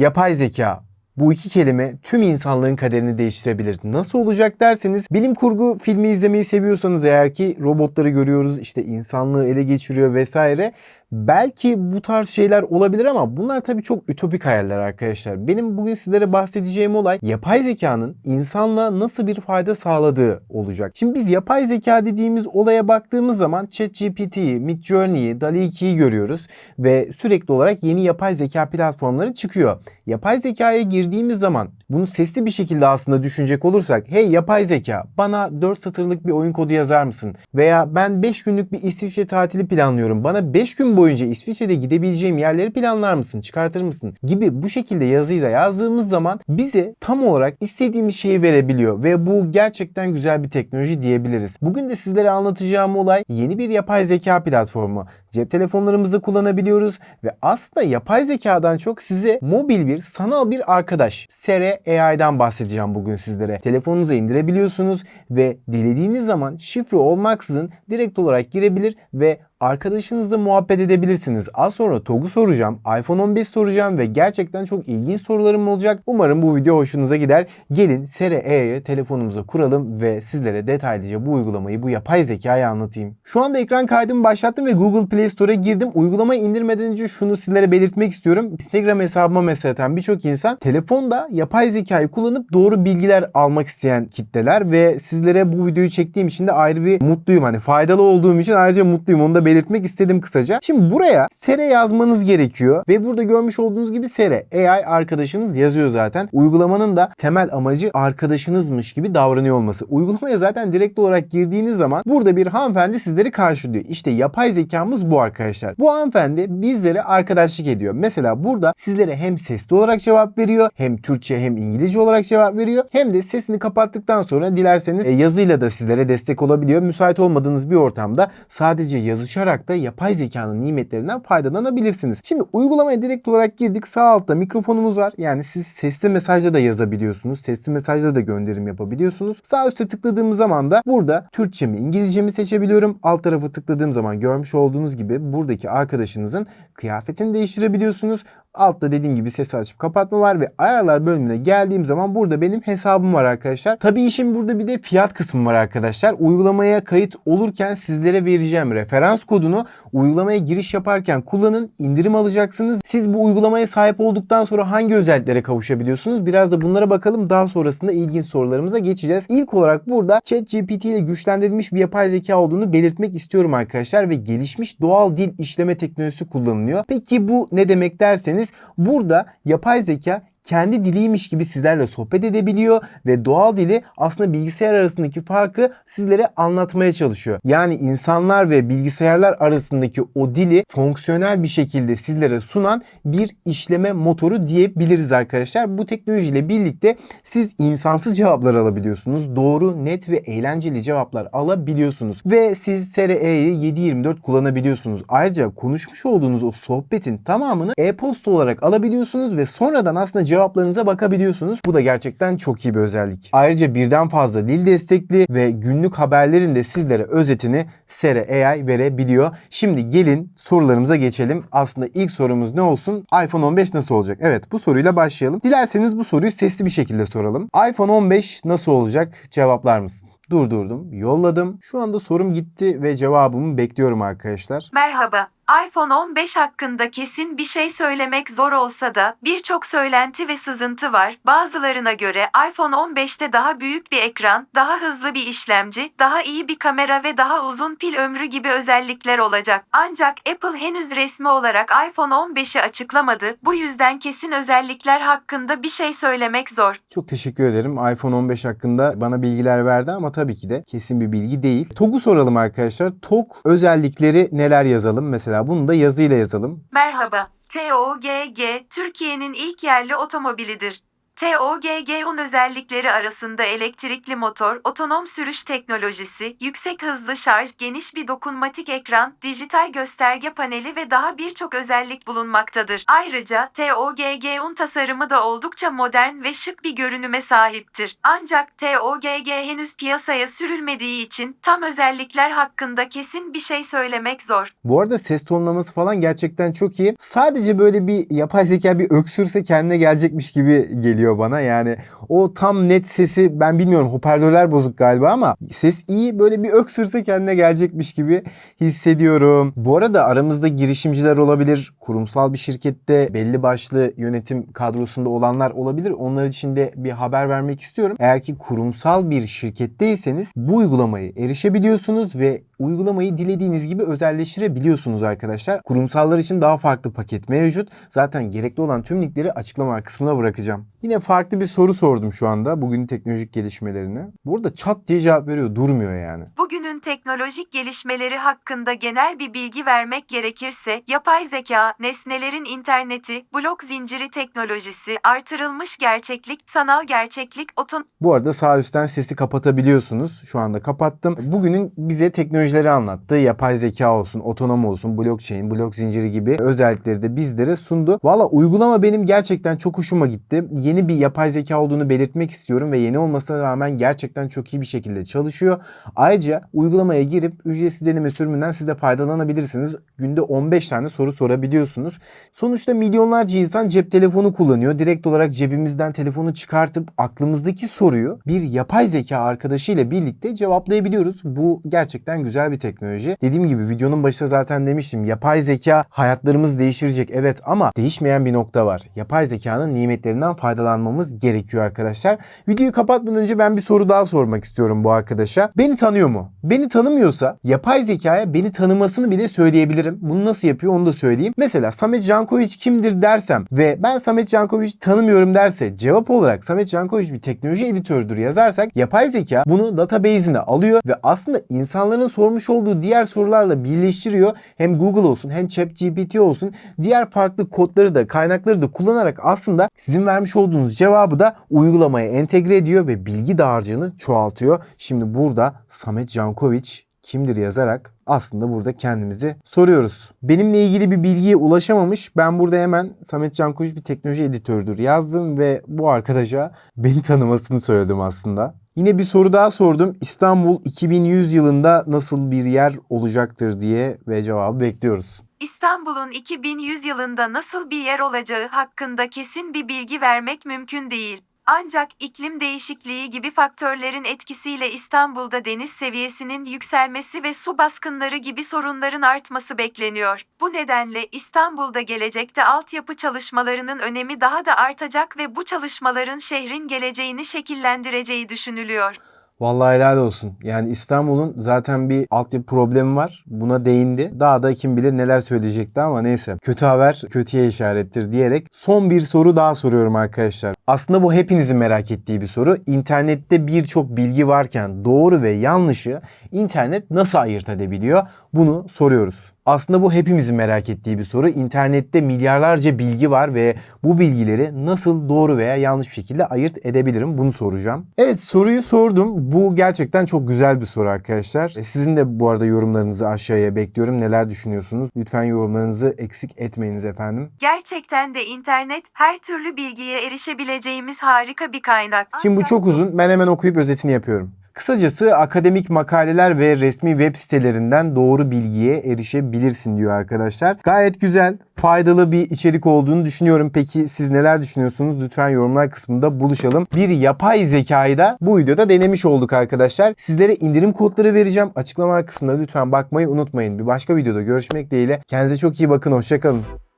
Yapay zeka. Bu iki kelime tüm insanlığın kaderini değiştirebilir. Nasıl olacak derseniz bilim kurgu filmi izlemeyi seviyorsanız eğer ki robotları görüyoruz işte insanlığı ele geçiriyor vesaire. Belki bu tarz şeyler olabilir ama bunlar tabii çok ütopik hayaller arkadaşlar. Benim bugün sizlere bahsedeceğim olay yapay zekanın insanlığa nasıl bir fayda sağladığı olacak. Şimdi biz yapay zeka dediğimiz olaya baktığımız zaman ChatGPT'yi, Midjourney'i, DALL-E 2'yi görüyoruz ve sürekli olarak yeni yapay zeka platformları çıkıyor. Yapay zekaya girdiğimiz zaman bunu sesli bir şekilde aslında düşünecek olursak hey yapay zeka bana 4 satırlık bir oyun kodu yazar mısın? Veya ben 5 günlük bir İsviçre tatili planlıyorum. Bana 5 gün boyunca İsviçre'de gidebileceğim yerleri planlar mısın? Çıkartır mısın? Gibi bu şekilde yazıyla yazdığımız zaman bize tam olarak istediğimiz şeyi verebiliyor ve bu gerçekten güzel bir teknoloji diyebiliriz. Bugün de sizlere anlatacağım olay yeni bir yapay zeka platformu. Cep telefonlarımızda kullanabiliyoruz ve aslında yapay zekadan çok size mobil bir sanal bir arkadaş Sere AI'dan bahsedeceğim bugün sizlere. Telefonunuza indirebiliyorsunuz ve dilediğiniz zaman şifre olmaksızın direkt olarak girebilir ve arkadaşınızla muhabbet edebilirsiniz. Az sonra TOG'u soracağım, iPhone 15 soracağım ve gerçekten çok ilginç sorularım olacak. Umarım bu video hoşunuza gider. Gelin Sere E'yi telefonumuza kuralım ve sizlere detaylıca bu uygulamayı, bu yapay zekayı anlatayım. Şu anda ekran kaydımı başlattım ve Google Play Store'a girdim. Uygulamayı indirmeden önce şunu sizlere belirtmek istiyorum. Instagram hesabıma mesela birçok insan telefonda yapay zekayı kullanıp doğru bilgiler almak isteyen kitleler ve sizlere bu videoyu çektiğim için de ayrı bir mutluyum. Hani faydalı olduğum için ayrıca mutluyum. Onu da belirtmek istedim kısaca. Şimdi buraya Sere yazmanız gerekiyor ve burada görmüş olduğunuz gibi Sere AI arkadaşınız yazıyor zaten. Uygulamanın da temel amacı arkadaşınızmış gibi davranıyor olması. Uygulamaya zaten direkt olarak girdiğiniz zaman burada bir hanımefendi sizleri karşılıyor. İşte yapay zekamız bu arkadaşlar. Bu hanımefendi bizlere arkadaşlık ediyor. Mesela burada sizlere hem sesli olarak cevap veriyor, hem Türkçe hem İngilizce olarak cevap veriyor. Hem de sesini kapattıktan sonra dilerseniz e, yazıyla da sizlere destek olabiliyor. Müsait olmadığınız bir ortamda sadece yazışarak da yapay zekanın nimetlerinden faydalanabilirsiniz. Şimdi uygulamaya direkt olarak girdik. Sağ altta mikrofonumuz var. Yani siz sesli mesajla da yazabiliyorsunuz. Sesli mesajla da gönderim yapabiliyorsunuz. Sağ üstte tıkladığım zaman da burada Türkçe mi İngilizce mi seçebiliyorum. Alt tarafı tıkladığım zaman görmüş olduğunuz gibi buradaki arkadaşınızın kıyafetini değiştirebiliyorsunuz. Altta dediğim gibi sesi açıp kapatma var ve ayarlar bölümüne geldiğim zaman burada benim hesabım var arkadaşlar. Tabii işin burada bir de fiyat kısmı var arkadaşlar. Uygulamaya kayıt olurken sizlere vereceğim referans kodunu uygulamaya giriş yaparken kullanın, indirim alacaksınız. Siz bu uygulamaya sahip olduktan sonra hangi özelliklere kavuşabiliyorsunuz? Biraz da bunlara bakalım. Daha sonrasında ilginç sorularımıza geçeceğiz. İlk olarak burada ChatGPT ile güçlendirilmiş bir yapay zeka olduğunu belirtmek istiyorum arkadaşlar ve gelişmiş doğal dil işleme teknolojisi kullanılıyor. Peki bu ne demek derseniz burada yapay zeka kendi diliymiş gibi sizlerle sohbet edebiliyor ve doğal dili aslında bilgisayar arasındaki farkı sizlere anlatmaya çalışıyor. Yani insanlar ve bilgisayarlar arasındaki o dili fonksiyonel bir şekilde sizlere sunan bir işleme motoru diyebiliriz arkadaşlar. Bu teknolojiyle birlikte siz insansız cevaplar alabiliyorsunuz. Doğru, net ve eğlenceli cevaplar alabiliyorsunuz. Ve siz SRE'yi 7/24 kullanabiliyorsunuz. Ayrıca konuşmuş olduğunuz o sohbetin tamamını e-posta olarak alabiliyorsunuz ve sonradan aslında cevaplarınıza bakabiliyorsunuz. Bu da gerçekten çok iyi bir özellik. Ayrıca birden fazla dil destekli ve günlük haberlerin de sizlere özetini Sere AI verebiliyor. Şimdi gelin sorularımıza geçelim. Aslında ilk sorumuz ne olsun? iPhone 15 nasıl olacak? Evet bu soruyla başlayalım. Dilerseniz bu soruyu sesli bir şekilde soralım. iPhone 15 nasıl olacak? Cevaplar mısın? Durdurdum, yolladım. Şu anda sorum gitti ve cevabımı bekliyorum arkadaşlar. Merhaba. iPhone 15 hakkında kesin bir şey söylemek zor olsa da birçok söylenti ve sızıntı var. Bazılarına göre iPhone 15'te daha büyük bir ekran, daha hızlı bir işlemci, daha iyi bir kamera ve daha uzun pil ömrü gibi özellikler olacak. Ancak Apple henüz resmi olarak iPhone 15'i açıklamadı. Bu yüzden kesin özellikler hakkında bir şey söylemek zor. Çok teşekkür ederim. iPhone 15 hakkında bana bilgiler verdi ama tabii ki de kesin bir bilgi değil. TOG'u soralım arkadaşlar. TOG özellikleri neler yazalım? Mesela bunu da yazıyla yazalım. Merhaba. TOGG Türkiye'nin ilk yerli otomobilidir. TOGG'un özellikleri arasında elektrikli motor, otonom sürüş teknolojisi, yüksek hızlı şarj, geniş bir dokunmatik ekran, dijital gösterge paneli ve daha birçok özellik bulunmaktadır. Ayrıca TOGG'un tasarımı da oldukça modern ve şık bir görünüme sahiptir. Ancak TOGG henüz piyasaya sürülmediği için tam özellikler hakkında kesin bir şey söylemek zor. Bu arada ses tonlaması falan gerçekten çok iyi. Sadece böyle bir yapay zeka bir öksürse kendine gelecekmiş gibi geliyor bana. Yani o tam net sesi ben bilmiyorum hoparlörler bozuk galiba ama ses iyi böyle bir öksürse kendine gelecekmiş gibi hissediyorum. Bu arada aramızda girişimciler olabilir. Kurumsal bir şirkette belli başlı yönetim kadrosunda olanlar olabilir. Onlar için de bir haber vermek istiyorum. Eğer ki kurumsal bir şirketteyseniz bu uygulamayı erişebiliyorsunuz ve uygulamayı dilediğiniz gibi özelleştirebiliyorsunuz arkadaşlar. Kurumsallar için daha farklı paket mevcut. Zaten gerekli olan tüm linkleri açıklama kısmına bırakacağım. Yine farklı bir soru sordum şu anda bugün teknolojik gelişmelerini. Burada çat diye cevap veriyor durmuyor yani. Bugünün teknolojik gelişmeleri hakkında genel bir bilgi vermek gerekirse, yapay zeka, nesnelerin interneti, blok zinciri teknolojisi, artırılmış gerçeklik, sanal gerçeklik, oton Bu arada sağ üstten sesi kapatabiliyorsunuz. Şu anda kapattım. Bugünün bize teknolojileri anlattı. Yapay zeka olsun, otonom olsun, blockchain, blok zinciri gibi özellikleri de bizlere sundu. Valla uygulama benim gerçekten çok hoşuma gitti. Yeni bir yapay zeka olduğunu belirtmek istiyorum ve yeni olmasına rağmen gerçekten çok iyi bir şekilde çalışıyor. Ayrıca uygulamaya girip ücretsiz deneme sürümünden siz de faydalanabilirsiniz. Günde 15 tane soru sorabiliyorsunuz. Sonuçta milyonlarca insan cep telefonu kullanıyor. Direkt olarak cebimizden telefonu çıkartıp aklımızdaki soruyu bir yapay zeka arkadaşıyla birlikte cevaplayabiliyoruz. Bu gerçekten güzel bir teknoloji. Dediğim gibi videonun başında zaten demiştim. Yapay zeka hayatlarımızı değiştirecek. Evet ama değişmeyen bir nokta var. Yapay zekanın nimetlerinden faydalanmamız gerekiyor arkadaşlar. Videoyu kapatmadan önce ben bir soru daha sormak istiyorum bu arkadaşa. Beni tanıyor mu? Beni tanımıyorsa yapay zekaya beni tanımasını bile söyleyebilirim. Bunu nasıl yapıyor onu da söyleyeyim. Mesela Samet Jankovic kimdir dersem ve ben Samet Jankovic'i tanımıyorum derse cevap olarak Samet Jankovic bir teknoloji editörüdür yazarsak yapay zeka bunu database'ine alıyor ve aslında insanların sormuş olduğu diğer sorularla birleştiriyor. Hem Google olsun hem ChatGPT olsun diğer farklı kodları da kaynakları da kullanarak aslında sizin vermiş olduğunuz cevabı da uygulamaya entegre ediyor ve bilgi dağarcığını çoğaltıyor. Şimdi burada Samet Jankovic kimdir yazarak aslında burada kendimizi soruyoruz. Benimle ilgili bir bilgiye ulaşamamış. Ben burada hemen Samet Cankoviç bir teknoloji editörüdür yazdım ve bu arkadaşa beni tanımasını söyledim aslında. Yine bir soru daha sordum. İstanbul 2100 yılında nasıl bir yer olacaktır diye ve cevabı bekliyoruz. İstanbul'un 2100 yılında nasıl bir yer olacağı hakkında kesin bir bilgi vermek mümkün değil. Ancak iklim değişikliği gibi faktörlerin etkisiyle İstanbul'da deniz seviyesinin yükselmesi ve su baskınları gibi sorunların artması bekleniyor. Bu nedenle İstanbul'da gelecekte altyapı çalışmalarının önemi daha da artacak ve bu çalışmaların şehrin geleceğini şekillendireceği düşünülüyor. Vallahi helal olsun. Yani İstanbul'un zaten bir altyapı problemi var. Buna değindi. Daha da kim bilir neler söyleyecekti ama neyse. Kötü haber kötüye işarettir diyerek son bir soru daha soruyorum arkadaşlar. Aslında bu hepinizin merak ettiği bir soru. İnternette birçok bilgi varken doğru ve yanlışı internet nasıl ayırt edebiliyor? Bunu soruyoruz. Aslında bu hepimizin merak ettiği bir soru. İnternette milyarlarca bilgi var ve bu bilgileri nasıl doğru veya yanlış şekilde ayırt edebilirim? Bunu soracağım. Evet soruyu sordum. Bu gerçekten çok güzel bir soru arkadaşlar. E, Sizin de bu arada yorumlarınızı aşağıya bekliyorum. Neler düşünüyorsunuz? Lütfen yorumlarınızı eksik etmeyiniz efendim. Gerçekten de internet her türlü bilgiye erişebileceğimiz harika bir kaynak. Şimdi bu çok uzun. Ben hemen okuyup özetini yapıyorum. Kısacası akademik makaleler ve resmi web sitelerinden doğru bilgiye erişebilirsin diyor arkadaşlar. Gayet güzel, faydalı bir içerik olduğunu düşünüyorum. Peki siz neler düşünüyorsunuz? Lütfen yorumlar kısmında buluşalım. Bir yapay zekayı da bu videoda denemiş olduk arkadaşlar. Sizlere indirim kodları vereceğim. Açıklama kısmında lütfen bakmayı unutmayın. Bir başka videoda görüşmek dileğiyle. Kendinize çok iyi bakın. Hoşçakalın.